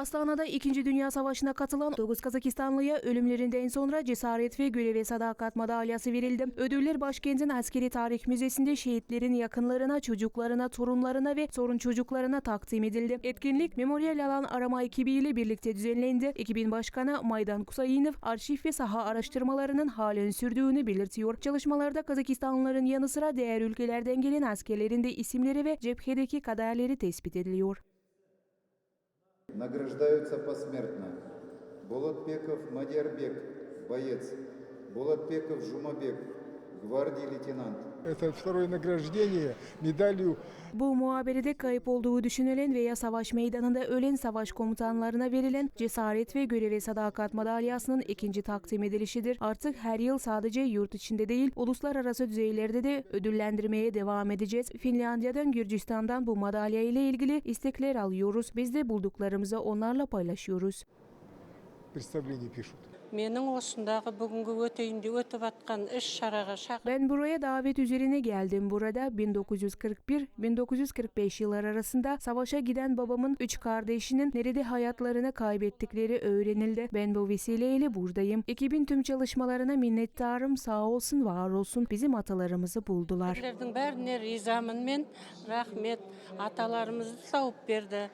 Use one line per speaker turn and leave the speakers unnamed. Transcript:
Astana'da 2. Dünya Savaşı'na katılan 9 Kazakistanlıya ölümlerinden sonra cesaret ve göreve sadakat madalyası verildi. Ödüller başkentin Askeri Tarih Müzesi'nde şehitlerin yakınlarına, çocuklarına, torunlarına ve sorun çocuklarına takdim edildi. Etkinlik Memorial Alan Arama ekibiyle birlikte düzenlendi. Ekibin başkanı Maydan Kusayinov arşiv ve saha araştırmalarının halen sürdüğünü belirtiyor. Çalışmalarda Kazakistanlıların yanı sıra diğer ülkelerden gelen askerlerin de isimleri ve cephedeki kaderleri tespit ediliyor.
Награждаются посмертно. Болотбеков Мадербек, боец. Болотбеков Жумабек, гвардии лейтенант.
Это второе награждение медалью
Bu muhaberede kayıp olduğu düşünülen veya savaş meydanında ölen savaş komutanlarına verilen cesaret ve göreve sadakat madalyasının ikinci takdim edilişidir. Artık her yıl sadece yurt içinde değil, uluslararası düzeylerde de ödüllendirmeye devam edeceğiz. Finlandiya'dan, Gürcistan'dan bu madalya ile ilgili istekler alıyoruz. Biz de bulduklarımızı onlarla paylaşıyoruz.
представление пишут.
менің осындағы бүгінгі өтейінде өтіп жатқан іс шараға шақырып
Ben buraya davet üzerine geldim. Burada 1941-1945 yıllar arasında savaşa giden babamın üç kardeşinin nerede hayatlarını kaybettikleri öğrenildi. Ben bu vesileyle buradayım. Ekibin tüm çalışmalarına minnettarım. Sağ olsun, var olsun. Bizim atalarımızı buldular.
сіздердің бәріне ризамын мен рахмет аталарымызды тауып берді